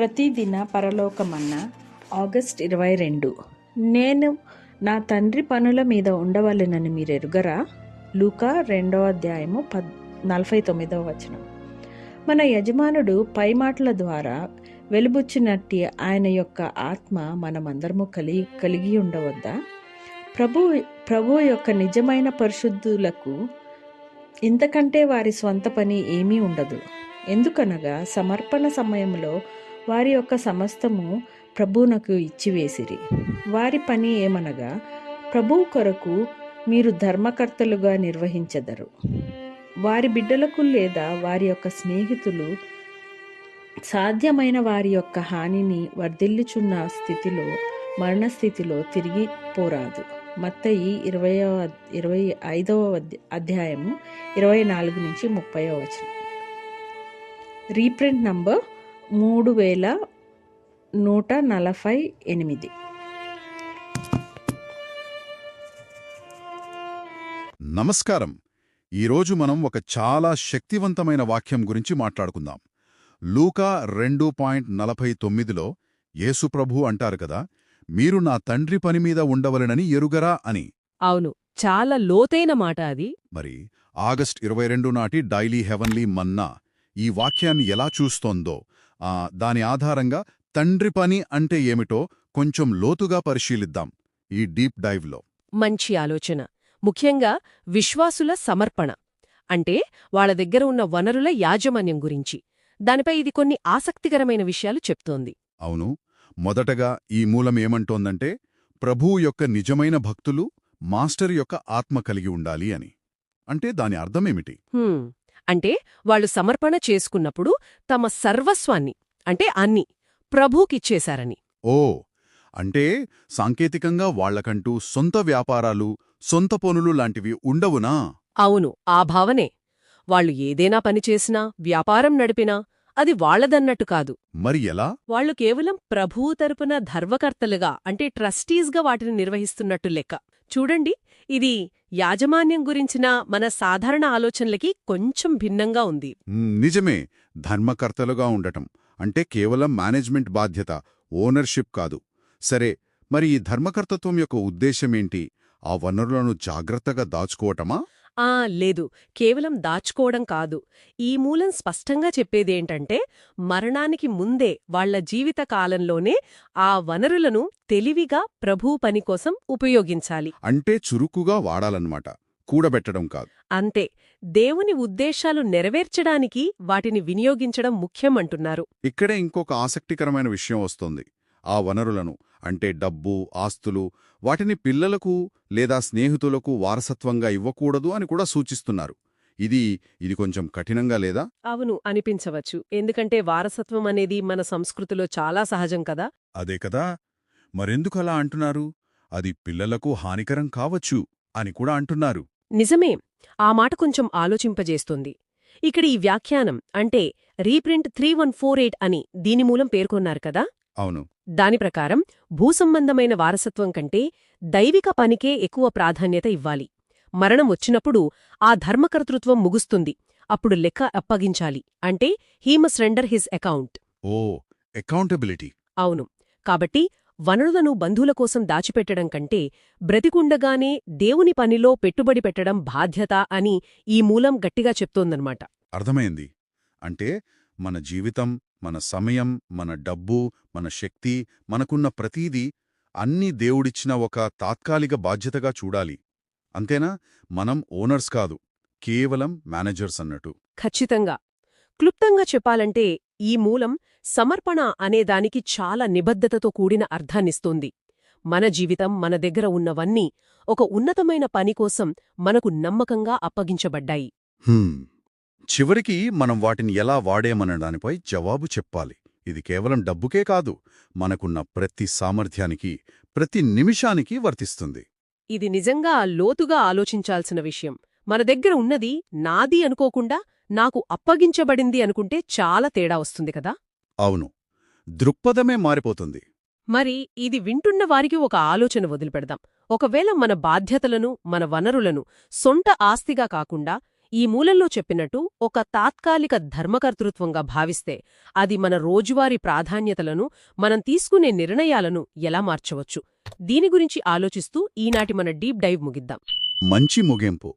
ప్రతిదిన పరలోకమన్న August ఇరవై రెండు. నేను నా తండ్రి పనుల మీద ఉండవలెనని మీరు ఎరుగరా లూకా రెండవ అధ్యాయము పద్ నలభై తొమ్మిదవ వచనం. మన యజమానుడు పై మాటల ద్వారా వెలుబుచ్చినట్టి ఆయన యొక్క ఆత్మ మనమందరము కలిగి కలిగి ఉండవద్దా? ప్రభు ప్రభు యొక్క నిజమైన పరిశుద్ధులకు ఇంతకంటే వారి స్వంత పని ఏమీ ఉండదు. ఎందుకనగా సమర్పణ సమయంలో వారి యొక్క సమస్తము ప్రభువునకు ఇచ్చివేసిరి. వారి పని ఏమనగా ప్రభువు కొరకు మీరు ధర్మకర్తలుగా నిర్వహించదరు. వారి బిడ్డలకు లేదా వారి యొక్క స్నేహితులు సాధ్యమైన వారి యొక్క హానిని వర్ధిల్లుచున్న స్థితిలో మరణస్థితిలో తిరిగి పోరాదు. మత్తయి ఇరవై ఇరవై ఐదవ అధ్యాయము ఇరవై నాలుగు నుంచి ముప్పై వచనం. రీప్రింట్ నంబర్ మూడు వేల నూట నలభై ఎనిమిది. నమస్కారం. ఈరోజు మనం ఒక చాలా శక్తివంతమైన వాక్యం గురించి మాట్లాడుకుందాం. లూకా రెండు పాయింట్ నలభై తొమ్మిదిలో యేసుప్రభు అంటారు కదా మీరు నా తండ్రి పని మీద ఉండవలెనని ఎరుగరా అని. అవును చాలా లోతైన మాట అది. మరి ఆగస్ట్ ఇరవై రెండు నాటి డైలీ హెవెన్లీ మన్నా ఈ వాక్యాన్ని ఎలా చూస్తోందో దాని ఆధారంగా తండ్రి పని అంటే ఏమిటో కొంచెం లోతుగా పరిశీలిద్దాం ఈ డీప్ డైవ్లో. మంచి ఆలోచన. ముఖ్యంగా విశ్వాసుల సమర్పణ. అంటే వాళ్ళ దగ్గర ఉన్న వనరుల యాజమాన్యం గురించి. దానిపై ఇది కొన్ని ఆసక్తికరమైన విషయాలు చెప్తోంది. అవును. మొదటగా ఈ మూలం ఏమంటోందంటే ప్రభువు యొక్క నిజమైన భక్తులు మాస్టర్ యొక్క ఆత్మ కలిగి ఉండాలి అని. అంటే దాని అర్థమేమిటి అంటే వాళ్ళు సమర్పణ చేసుకున్నప్పుడు తమ సర్వస్వాన్ని అంటే అన్ని ప్రభూకిచ్చేశారని ఓ అంటే సాంకేతికంగా వాళ్ళకంటూ సొంత వ్యాపారాలు సొంత పనులు లాంటివి ఉండవునా? అవును ఆ భావనే. వాళ్ళు ఏదైనా పని చేసినా వ్యాపారం నడిపినా అది వాళ్ళదన్నట్టు కాదు. మరి ఎలా? వాళ్ళు కేవలం ప్రభువు తరపున ధర్మకర్తలుగా అంటే ట్రస్టీస్గా వాటిని నిర్వహిస్తున్నట్టు లెక్క. చూడండి ఇది యాజమాన్యం గురించిన మన సాధారణ ఆలోచనలకి కొంచెం భిన్నంగా ఉంది. నిజమే. ధర్మకర్తలుగా ఉండటం. అంటే కేవలం మేనేజ్మెంట్ బాధ్యత ఓనర్షిప్ కాదు. సరే మరి ఈ ధర్మకర్తత్వం యొక్క ఉద్దేశమేంటి ఆ వనరులను జాగ్రత్తగా దాచుకోవటమా? ఆ లేదు. కేవలం దాచుకోవడం కాదు. ఈ మూలం స్పష్టంగా చెప్పేదేంటంటే మరణానికి ముందే వాళ్ళ జీవిత కాలంలోనే ఆ వనరులను తెలివిగా ప్రభూ పని కోసం ఉపయోగించాలి. అంటే చురుకుగా వాడాలన్నమాట. కూడబెట్టడం కాదు. అంతే. దేవుని ఉద్దేశాలు నెరవేర్చడానికి వాటిని వినియోగించడం ముఖ్యమంటున్నారు. ఇక్కడే ఇంకొక ఆసక్తికరమైన విషయం వస్తోంది. ఆ వనరులను అంటే డబ్బు ఆస్తులు వాటిని పిల్లలకు లేదా స్నేహితులకు వారసత్వంగా ఇవ్వకూడదు అని కూడా సూచిస్తున్నారు. ఇది ఇది కొంచెం కఠినంగా లేదా? అవును అనిపించవచ్చు. ఎందుకంటే వారసత్వం అనేది మన సంస్కృతిలో చాలా సహజం కదా? అదే కదా? మరెందుకు అలా అంటున్నారు? అది పిల్లలకు హానికరం కావచ్చు అని కూడా అంటున్నారు. నిజమే. ఆ మాట కొంచెం ఆలోచింపజేస్తుంది. ఇక్కడ ఈ వ్యాఖ్యానం అంటే reprint three one four eight అని దీని మూలం పేర్కొన్నారు కదా? అవును. దాని ప్రకారం భూసంబంధమైన వారసత్వం కంటే దైవిక పనికే ఎక్కువ ప్రాధాన్యత ఇవ్వాలి. మరణం వచ్చినప్పుడు ఆ ధర్మకర్తృత్వం ముగుస్తుంది. అప్పుడు లెక్క అప్పగించాలి. అంటే he must render his account or accountability అవును. కాబట్టి వనరులను బంధువుల కోసం దాచిపెట్టడం కంటే బ్రతికుండగానే దేవుని పనిలో పెట్టుబడి పెట్టడం బాధ్యత అని ఈ మూలం గట్టిగా చెప్తోందన్నమాట. అర్థమైంది. అంటే మన జీవితం మన సమయం మన డబ్బు మన శక్తి మనకున్న ప్రతీదీ అన్నీ దేవుడిచ్చిన ఒక తాత్కాలిక బాధ్యతగా చూడాలి. అంతేనా? మనం ఓనర్స్ కాదు కేవలం మేనేజర్స్ అన్నట్టు. ఖచ్చితంగా. క్లుప్తంగా చెప్పాలంటే ఈ మూలం సమర్పణ అనేదానికి చాలా నిబద్ధతతో కూడిన అర్థాన్నిస్తోంది మన జీవితం మన దగ్గర ఉన్నవన్నీ ఒక ఉన్నతమైన పని కోసం మనకు నమ్మకంగా అప్పగించబడ్డాయి. హ్మ్. చివరికి మనం వాటిని ఎలా వాడేమన్న దానిపై జవాబు చెప్పాలి. ఇది కేవలం డబ్బుకే కాదు మనకున్న ప్రతి సామర్థ్యానికి ప్రతి నిమిషానికి వర్తిస్తుంది. ఇది నిజంగా లోతుగా ఆలోచించాల్సిన విషయం. మన దగ్గర ఉన్నది నాది అనుకోకుండా నాకు అప్పగించబడింది అనుకుంటే చాలా తేడా వస్తుంది కదా? అవును. దృక్పథమే మారిపోతుంది. మరి ఇది వింటున్న వారికి ఒక ఆలోచన వదిలిపెడదాం. ఒకవేళ మన బాధ్యతలను మన వనరులను సొంత ఆస్తిగా కాకుండా ఈ మూలంలో చెప్పినట్టు ఒక తాత్కాలిక ధర్మకర్తృత్వంగా భావిస్తే అది మన రోజువారీ ప్రాధాన్యతలను మనం తీసుకునే నిర్ణయాలను ఎలా మార్చవచ్చు? దీని గురించి ఆలోచిస్తూ ఈనాటి మన డీప్ డైవ్ ముగిద్దాం. మంచి ముగింపు.